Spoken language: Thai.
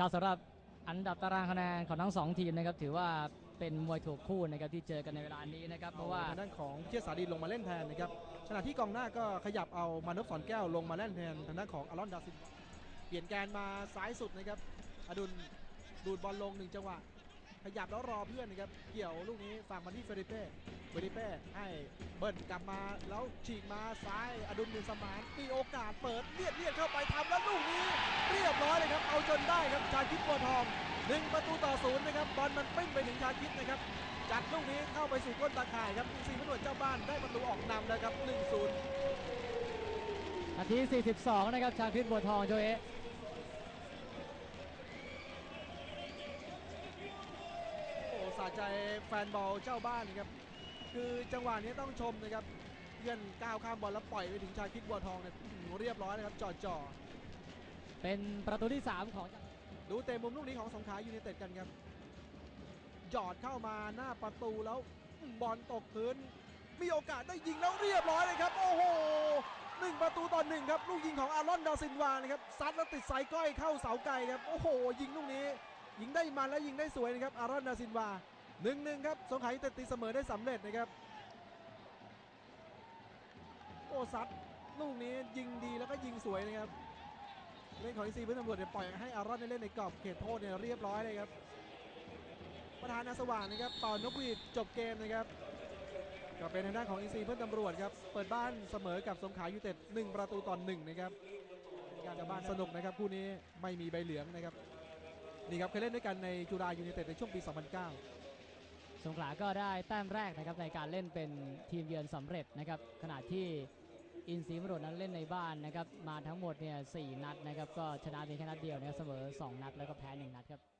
ครับสำหรับอันดับตารางคะแนนของทั้งสองทีมนะครับถือว่าเป็นมวยถูกคู่นะครับที่เจอกันในเวลานี้นะครับเพราะว่าทางด้านของเทียสาดีลงมาเล่นแทนนะครับขณะที่กองหน้าก็ขยับเอามานพสอนแก้วลงมาเล่นแทนทางด้านของอารอนดาซินเปลี่ยนแกนมาซ้ายสุดนะครับอดุลดูดบอลลงหนึ่งจังหวะ ขยับแล้วรอเพื่อนนะครับ เกี่ยวลูกนี้ฝากมาที่เฟริเป้ เฟริเป้ให้เบิ้ลกลับมาแล้วฉีกมาซ้ายอดุลมินสมานมีโอกาสเปิดเลียดเลียดเข้าไปทำแล้วลูกนี้ เรียบร้อยเลยครับเอาจนได้ครับชาคิดบัวทองหนึ่งประตูต่อศูนย์นะครับบอลมันปิ้งไปถึงชาคิดนะครับจัดลูกนี้เข้าไปสู่ก้นตาข่ายครับอินซีพนวดเจ้าบ้านได้ประตูออกนำแล้วครับ1-0นาที 42 นะครับชาคริตบัวทองโจเอะ โอ้สะ ใจแฟนบอลเจ้าบ้านครับคือจังหวะนี้ต้องชมนะครับเพื่อนก้าวข้ามบอลแล้วปล่อยไปถึงชาคิดบัวทองเนี่ยอื้อหือเรียบร้อยนะครับจ่อจ่อเป็นประตูที่ 3 ของๆดูเตะมุมลูกนี้ของสงขลายูไนเต็ดกันครับหยอดเข้ามาหน้าประตูแล้วอื้อบอลตกพื้น มีโอกาสได้ยิงแล้วเรียบร้อยเลยครับ โอ้โหหนึ่งประตูต่อหนึ่งครับ ลูกยิงของอารอนดาซินวานะครับซัดแล้วติดสายก้อยเข้าเสาไกลครับ โอ้โห ยิงลูกนี้ ยิงได้มันและยิงได้สวยนะครับอารอนดาซินวา หนึ่งหนึ่งครับสงขลายูเต็ดตีเสมอได้สำเร็จนะครับ โอ้ซัดลูกนี้ยิงดีแล้วก็ยิงสวยนะครับเล่นของอีซีเพื่อนตำรวจเนี่ยปล่อยให้อารอนเล่นในกรอบเขตโทษเนี่ยเรียบร้อยเลยครับประธานอาสว่างนะครับต่อนกหวีดจบเกมนะครับก็เป็นทางด้านของอินซีเพื่อนตำรวจครับเปิดบ้านเสมอกับสงขลายูเต็ด1ประตูต่อหนึ่งนะครับการจะบ้านสนุกนะครับคู่นี้ไม่มีใบเหลืองนะครับนี่ครับเคยเล่นด้วยกันในจุฬายูไนเต็ดในช่วงปี 2009 สงขลาก็ได้แต้มแรกนะครับในการเล่นเป็นทีมเยือนสำเร็จนะครับขณะที่อินซีมรดนั้นเล่นในบ้านนะครับมาทั้งหมดเนี่ยสนัดนะครับก็ชนะเพียงแค่นัดเดียวนะครับเสมอ 2 นัดแล้วก็แพ้ 1 นัดครับ